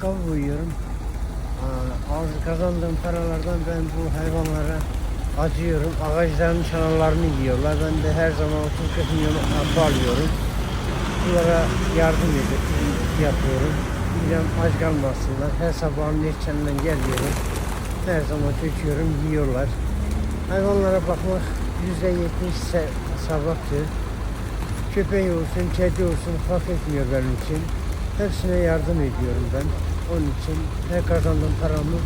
Kavuk uyuyorum. Aa, Az kazandığım paralardan ben bu hayvanlara acıyorum. Ağaçların çanarlarını yiyorlar. Ben de her zaman 30 milyon alıyorum. Bunlara yardım edip yapıyorum. Bilmem aç kalmasınlar. Her sabahın erkenden geliyorum. Her zaman döküyorum, yiyorlar. Hayvanlara bakmak yüzde yetmiş sabahtır. Köpek olsun, kedi olsun fark etmiyor benim için. Hepsine yardım ediyorum ben. Onun için her kazandığım paramı